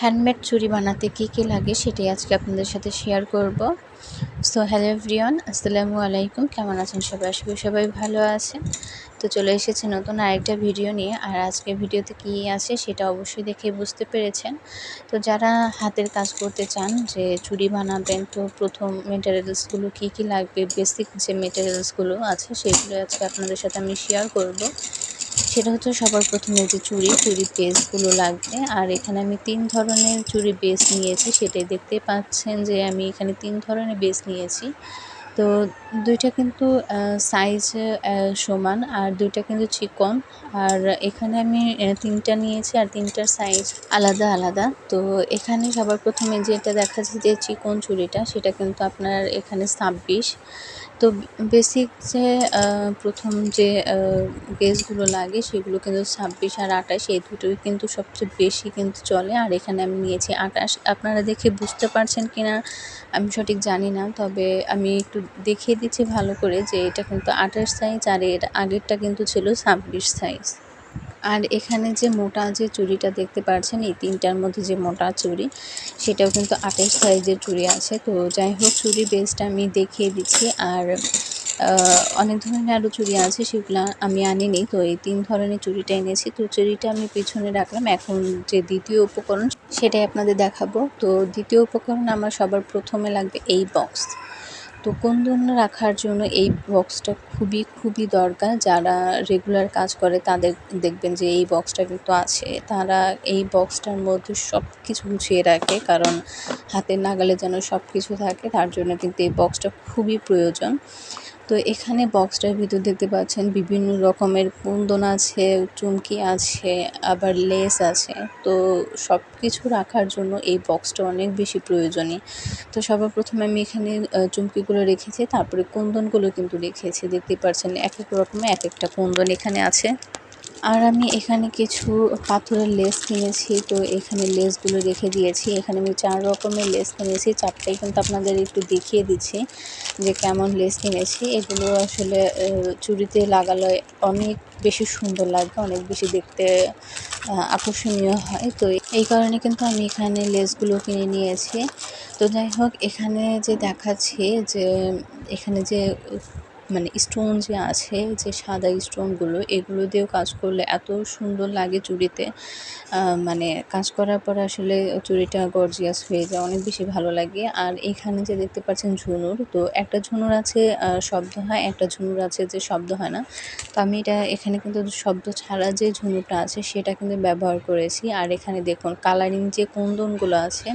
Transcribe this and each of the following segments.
Handmade চুড়ি বানাতে কী কী লাগে সেটাই আজকে আপনাদের সাথে শেয়ার করব। সো হ্যালো এভরিওয়ান আসসালামু আলাইকুম। কেমন আছেন সবাই? আসবে সবাই ভালো আছেন। তো চলে এসেছে নতুন আরেকটা ভিডিও নিয়ে। আর আজকে ভিডিওতে কী আছে সেটা অবশ্যই দেখে বুঝতে পেরেছেন। তো যারা হাতের কাজ করতে চান, যে চুড়ি বানাবেন, তো প্রথম মেটেরিয়ালসগুলো কী কী লাগবে? বেসিক যে মেটেরিয়ালসগুলো আছে, সেগুলো আজকে আপনাদের সাথে আমি শেয়ার করব। সেটা হচ্ছে সবার প্রথমে যে চুড়ি চুড়ি বেসগুলো লাগবে। আর এখানে আমি তিন ধরনের চুড়ি বেস নিয়েছি, সেটাই দেখতে পাচ্ছেন যে আমি এখানে তিন ধরনের বেস নিয়েছি। তো দুইটা কিন্তু সাইজ সমান আর দুইটা কিন্তু চিকন। আর এখানে আমি তিনটা নিয়েছি আর তিনটার সাইজ আলাদা আলাদা। তো এখানে সবার প্রথমে যেটা দেখা যাচ্ছে যে চিকন চুড়িটা সেটা কিন্তু আপনার এখানে ছাব্বিশ। তো বেসিক যে প্রথম যে গেসগুলো লাগে সেগুলো কিন্তু ছাব্বিশ আর আঠাশ, এই দুটোই কিন্তু সবচেয়ে বেশি কিন্তু চলে। আর এখানে আমি নিয়েছি আঠাশ। আপনারা দেখে বুঝতে পারছেন কি না আমি সঠিক জানি না, তবে আমি একটু দেখিয়ে দিচ্ছি ভালো করে যে এটা কিন্তু আঠাশ সাইজ আর এর আগেরটা কিন্তু ছিল ছাব্বিশ সাইজ আর এখানে যে মোটা যে চুড়িটা দেখতে পাচ্ছেন এই তিনটার মধ্যে যে মোটা চুড়ি, সেটাও কিন্তু আঠাশ সাইজের চুড়ি আছে। তো যাই হোক, চুড়ি বেসটা আমি দেখিয়ে দিচ্ছি। আর অনেক ধরনের আরও চুড়ি আছে, সেগুলো আমি আনিনি। তো এই তিন ধরনের চুড়িটা এনেছি। তো চুড়িটা আমি পিছনে রাখলাম। এখন যে দ্বিতীয় উপকরণ, সেটাই আপনাদের দেখাবো। তো দ্বিতীয় উপকরণ আমার সবার প্রথমে লাগবে এই বক্স। তো কুন্দন রাখার জন্য এই বক্সটা খুবই খুবই দরকার। যারা রেগুলার কাজ করে তাদের দেখবেন যে এই বক্সটা কিন্তু আছে। তারা এই বক্সটার মধ্যে সব কিছু গুছিয়ে রাখে, কারণ হাতের নাগালে যেন সব কিছু থাকে, তার জন্য কিন্তু এই বক্সটা খুবই প্রয়োজন। তো এখানে বক্সটার ভিতর দেখতে পাচ্ছেন বিভিন্ন রকমের কুন্দন আছে, চুমকি আছে, আবার লেস আছে। তো সব কিছু রাখার জন্য এই বক্সটা অনেক বেশি প্রয়োজনীয়। তো সবার প্রথমে আমি এখানে চুমকিগুলো রেখেছি, তারপরে কুন্দনগুলো কিন্তু রেখেছি। দেখতে পাচ্ছেন এক এক রকমের এক একটা কুন্দন এখানে আছে। আর আমি এখানে কিছু পাথরের লেস কিনেছি, তো এখানে লেসগুলো রেখে দিয়েছি। এখানে আমি চার রকমের লেস কিনেছি, চারটাই কিন্তু আপনাদের একটু দেখিয়ে দিচ্ছি যে কেমন লেস কিনেছি। এগুলো আসলে চুড়িতে লাগালে অনেক বেশি সুন্দর লাগবে, অনেক বেশি দেখতে আকর্ষণীয় হয়। তো এই কারণে কিন্তু আমি এখানে লেসগুলো কিনে নিয়েছি। তো যাই হোক, এখানে যে দেখাচ্ছি যে, এখানে যে মানে স্টোন যে আছে, যে সাদা স্টোনগুলো এগুলো দিয়েও কাজ করলে এত সুন্দর লাগে চুড়িতে। মানে কাজ করার পর আসলে চুড়িটা গর্জিয়াস হয়ে যায়, অনেক বেশি ভালো লাগে। আর এখানে যে দেখতে পাচ্ছেন ঝুনুর, তো একটা ঝুনুর আছে শব্দ হয়, একটা ঝুনুর আছে যে শব্দ হয় না। তো আমি এটা, এখানে কিন্তু শব্দ ছাড়া যে ঝুনুরটা আছে, সেটা কিন্তু ব্যবহার করেছি। আর এখানে দেখুন কালারিং যে কুন্দনগুলো আছে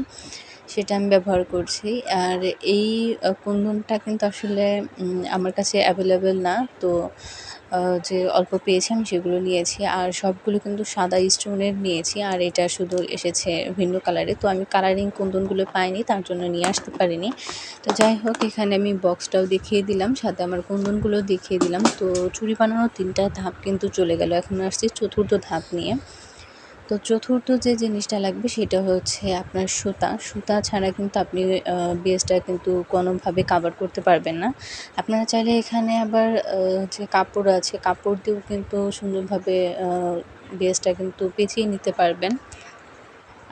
সেটা আমি ব্যবহার করছি। আর এই কুন্দনটা কিন্তু আসলে আমার কাছে অ্যাভেলেবেল না। তো যে অল্প পেয়েছি আমি সেগুলো নিয়েছি। আর সবগুলো কিন্তু সাদা স্টোনের নিয়েছি। আর এটা শুধু এসেছে ভিন্ন কালারে তো আমি কালারিং কুন্দনগুলো পাইনি, তার জন্য নিয়ে আসতে পারিনি। তো যাই হোক, এখানে আমি বক্সটাও দেখিয়ে দিলাম। সাথে আমার কুন্দনগুলো দেখিয়ে দিলাম। তো চুরি বানানোর তিনটা ধাপ কিন্তু চলে গেল। এখন আসছি চতুর্থ ধাপ নিয়ে। তো চতুর্থ যে জিনিসটা লাগবে সেটা হচ্ছে আপনার সুতা। সুতা ছাড়া কিন্তু আপনি বেসটা কিন্তু কোনোভাবে কাভার করতে পারবেন না। আপনারা চাইলে এখানে আবার যে কাপড় আছে, কাপড় দিয়েও কিন্তু সুন্দরভাবে বেসটা কিন্তু পেঁচিয়ে নিতে পারবেন।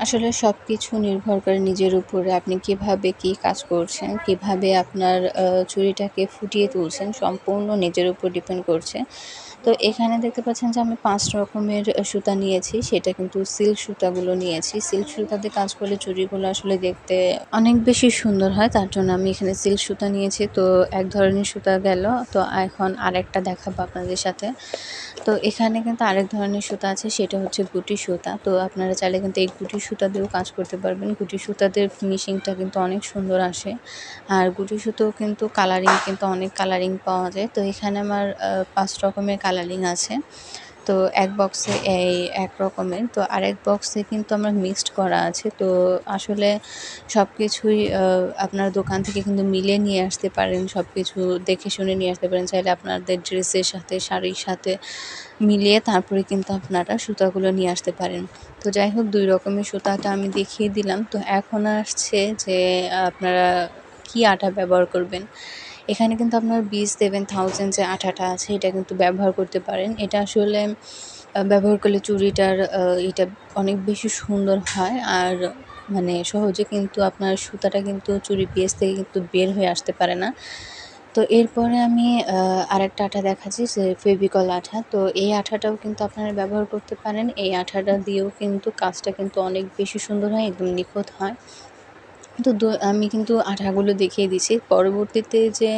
আসলে সব কিছু নির্ভর করে নিজের উপরে। আপনি কীভাবে কি কাজ করছেন, কীভাবে আপনার চুরিটাকে ফুটিয়ে তুলছেন, সম্পূর্ণ নিজের উপর ডিপেন্ড করছে। তো এখানে দেখতে পাচ্ছেন যে আমি পাঁচ রকমের সুতা নিয়েছি। সেটা কিন্তু সিল্ক সুতাগুলো নিয়েছি। সিল্ক সুতাতে কাজ করলে চুড়িগুলো আসলে দেখতে অনেক বেশি সুন্দর হয়। তার জন্য আমি এখানে সিল্ক সুতা নিয়েছি। তো এক ধরনের সুতা গেল। তো এখন আরেকটা দেখাবো আপনাদের সাথে। তো এখানে কিন্তু আরেক ধরনের সুতা আছে। সেটা হচ্ছে গুটি সুতা। তো আপনারা চাইলে কিন্তু এই গুটি সুতা দিয়েও কাজ করতে পারবেন। গুটি সুতাতে ফিনিশিংটা কিন্তু অনেক সুন্দর আসে। আর গুটি সুতো কিন্তু কালারিং কিন্তু অনেক কালারিং পাওয়া যায়। তো এখানে আমার পাঁচ রকমের কালারিং আছে। তো এক বক্সে এই এক রকমের। তো আরেক বক্সে কিন্তু আমার মিক্সড করা আছে। তো আসলে সব কিছুই আপনার দোকান থেকে কিন্তু মিলে নিয়ে আসতে পারেন। সব কিছু দেখে শুনে নিয়ে আসতে পারেন। চাইলে আপনাদের ড্রেসের সাথে, শাড়ির সাথে মিলিয়ে তারপরে কিন্তু আপনারা সুতাগুলো নিয়ে আসতে পারেন। তো যাই হোক, দুই রকমের সুতাটা আমি দেখিয়ে দিলাম। তো এখন আসছে যে আপনারা কি আটা ব্যবহার করবেন? এখানে কিন্তু আপনার বিশ, দেবেন থাউজেন্ড যে আঠাটা আছে, এটা কিন্তু ব্যবহার করতে পারেন। এটা আসলে ব্যবহার করলে চুড়িটার এটা অনেক বেশি সুন্দর হয়। আর মানে সহজে কিন্তু আপনার সুতাটা কিন্তু চুড়ি পেঁয়াজ থেকে কিন্তু বের হয়ে আসতে পারে না। তো এরপরে আমি আরেকটা আঠা দেখাচ্ছি, যে ফেভিকল আঠা। তো এই আঠাটাও কিন্তু আপনারা ব্যবহার করতে পারেন। এই আঠাটা দিয়েও কিন্তু কাজটা কিন্তু অনেক বেশি সুন্দর হয়, একদম নিখুঁত হয়। তো আমি কিন্তু আঠাগুলো দেখিয়ে দিছি পরবর্তীতে যে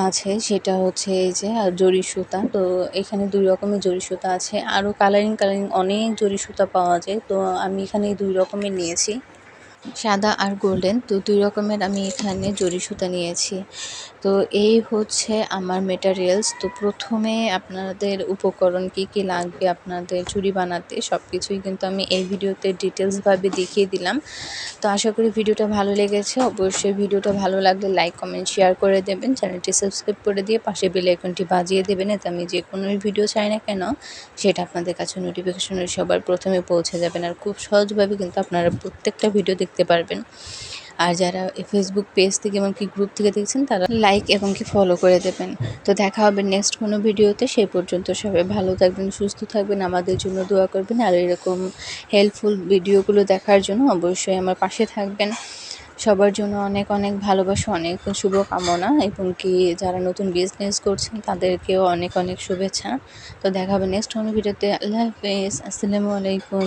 আছে সেটা হচ্ছে এই যে জরি সুতা। তো এখানে দুই রকমের জরি সুতা আছে। আরও কালারিং কালারিং অনেক জরি সুতা পাওয়া যায়। তো আমি এখানে দুই রকমের নিয়েছি। সাদা আর গোল্ডেন, তো দুই রকমের আমি এখানে জরি সুতা নিয়েছি। তো এই হচ্ছে আমার মেটারিয়ালস তো প্রথমে আপনাদের উপকরণ কি কি লাগবে, আপনাদের চুড়ি বানাতে সব কিছুই কিন্তু আমি এই ভিডিওতে ডিটেলসভাবে দেখিয়ে দিলাম। তো আশা করি ভিডিওটা ভালো লেগেছে। অবশ্যই ভিডিওটা ভালো লাগলে লাইক কমেন্ট শেয়ার করে দেবেন। চ্যানেলটি সাবস্ক্রাইব করে দিয়ে পাশে বেল আইকনটি বাজিয়ে দেবেন, এতে আমি যে কোনো ভিডিও চাই না কেন, সেটা আপনাদের কাছে নোটিফিকেশনের সবার প্রথমে পৌঁছে যাবেন আর খুব সহজভাবে কিন্তু আপনারা প্রত্যেকটা ভিডিও দেখতে পারবেন। আর যারা ফেসবুক পেজ থেকে এমনকি গ্রুপ থেকে দেখছেন, তারা লাইক এবং কি ফলো করে দেবেন। তো দেখা হবে নেক্সট কোনো ভিডিওতে সেই পর্যন্ত সবাই ভালো থাকবেন, সুস্থ থাকবেন, আমাদের জন্য দোয়া করবেন। আর এরকম হেল্পফুল ভিডিওগুলো দেখার জন্য অবশ্যই আমার পাশে থাকবেন। সবার জন্য অনেক অনেক ভালোবাসা, অনেক শুভকামনা এবং কি যারা নতুন বিজনেস করছেন, তাদেরকেও অনেক অনেক শুভেচ্ছা। তো দেখা হবে নেক্সট কোনো ভিডিওতে আল্লাহ হাফেজ। আসসালামু আলাইকুম।